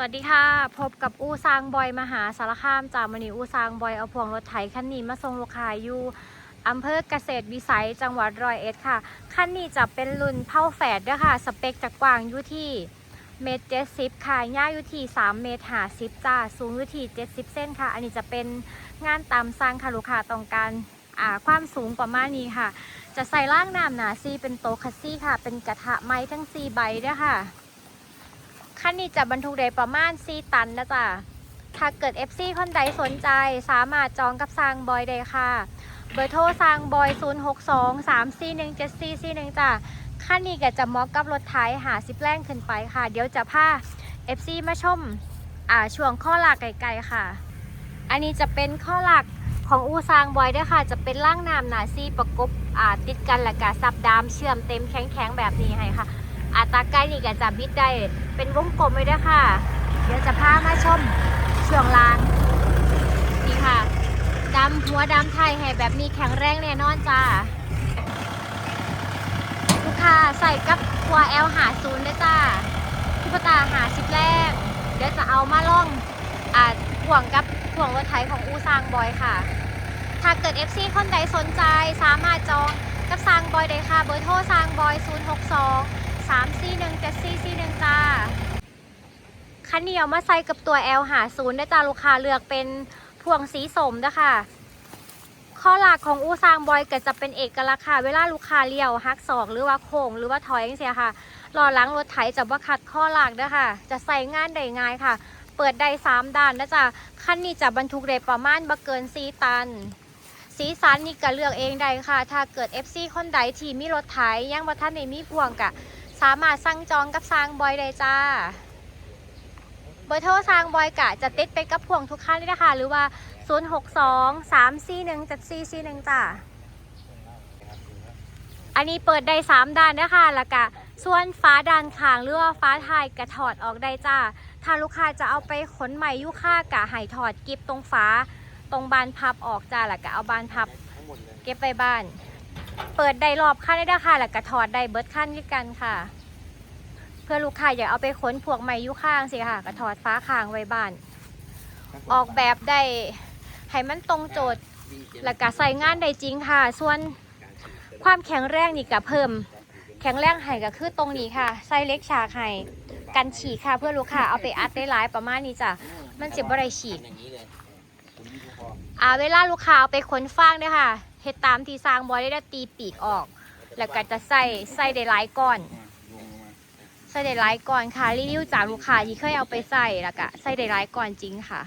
วัสดีค่ะ พบกับอูซางบอยมหาสารคามจากมณีอูซางบอยเอาพวงรถไถคันนี้มาส่งลูกค้าอยู่อำเภอเกษตรวิสัยจังหวัดร้อยเอ็ดค่ะคันนี้จะเป็นรุ่นเผาแฝดด้วยค่ะ สเปคจะกว้างอยู่ที่เมตรเจ็ดสิบค่ะยาวอยู่ที่สามเมตรห้าสิบจ้าสูงอยู่ที่เจ็ดสิบเส้นค่ะ อันนี้จะเป็นงานตามสร้างค่ะลูกค้าต้องการอ่าความสูงประมาณนี้ค่ะ จะใส่ล่างน้ำหนาซีเป็นโตะคัสซี่ค่ะ เป็นกระทะไม้ทั้งสี่ใบด้วยค่ะ คันนี้จะบรรทุกได้ประมาณ4ตันนะจ๊ะถ้าเกิด FC คนใดสนใจสามารถจองกับซางบอยได้ค่ะ เบอร์โทรซางบอย 062 341 7441จ้ะคันนี้ก็จะเหมาะกับรถไถหาสิบแรงขึ้นไปค่ะ เดี๋ยวจะพา FC มาชมอ่าช่วงข้อหลักไกลๆค่ะ อันนี้จะเป็นข้อหลักของอูซางบอยด้วยค่ะ จะเป็นล่างน้ำหนาซี่ประกบอ่าติดกันแล้วก็ซับดามเชื่อมเต็มแข็งๆแบบนี้ให้ค่ะ อาตาใกล้นี่ก็จะบิดได้เป็นวงกลมเลยด้วยค่ะ เดี๋ยวจะพามาชมช่วงลางนี่ค่ะดำหัวดำไทยให้แบบมีแข็งแรงแน่นอนจ้าลูกค้าใส่กับหัว L หาศูนย์ด้วยจ้าทุกตาหาสิบแรก เดี๋ยวจะเอามาล่องอ่าห่วงกับห่วงรถไถของอูซางบอยค่ะ ถ้าเกิด FC คนใดสนใจสามารถจองกับซางบอยได้ค่ะ เบอร์โทรซางบอย 062 3 4 1 7 4 4 1จ้าคันนี้เอามาใส่กับตัว L หาศูนย์ได้จ้าลูกค้าเลือกเป็นพวงสีสมนะคะข้อหลักของอูซางบอยก็จะเป็นเอกลักษณ์ค่ะ เวลาลูกค้าเลี้ยวฮักศอกหรือว่าโค้งหรือว่าถอยอย่างเสียค่ะรอหลังรถไถจะว่าขัดข้อหลักด้วยค่ะจะใส่งานได้ง่ายค่ะ เปิดได้สามด้านนะจ๊ะคันนี้จะบรรทุกได้ประมาณบ่เกินสีตัน สีสันนี่ก็เลือกเองได้ค่ะ ถ้าเกิด FC คนใดที่มีรถไถยังบ่ทันได้มีพวงกะ สามารถสั่งจองกับซางบอยได้จ้า เบอร์โทรซางบอยกะจะติดไปกับพวงทุกคันเลยนะคะหรือว่า 062 341 7441จ้า อันนี้เปิดได้ 3ด้านนะคะแล้วก็ส่วนฟ้าด้านข้างหรือว่าฟ้าทายกระถอดออกได้จ้า ถ้าลูกค้าจะเอาไปขนใหม่ยุค่ากะให้ถอดกิบตรงฟ้า ตรงบานพับออกจ้าแล้วก็เอาบานพับ เก็บไว้บ้าน เปิดได้รอบขั้นได้ด้วยค่ะแล้วก็ถอดได้เบิร์ดขั้นด้วยกันค่ะ เพื่อลูกค้าอยากเอาไปค้นพวกไม้ยุข้างสิค่ะก็ถอดฟ้าคางไว้บ้าน ออกแบบได้ให้มันตรงโจทย์แล้วก็ใส่งานได้จริงค่ะ ส่วนความแข็งแรงนี่ก็เพิ่ม แข็งแรงให้ก็คือตรงนี้ค่ะ ใส่เล็กฉากให้กันฉีกค่ะ เพื่อลูกค้าเอาไปอัดได้หลายประมาณนี้จ้ะมันจะบ่ได้ฉีกอย่าเลยคุณนี่พออ่าเวลาลูกค้าเอาไปขนฟางเนี่ยค่ะ เฮ็ดตามที่สร้างบอยได้ตีปีกออก แล้วก็จะใส่ใส่ได้หลายก้อนใส่ได้หลายก้อนค่ะรีวิวจากลูกค้าที่เคยเอาไปใส่แล้วก็ใส่ได้หลายก้อนจริงค่ะ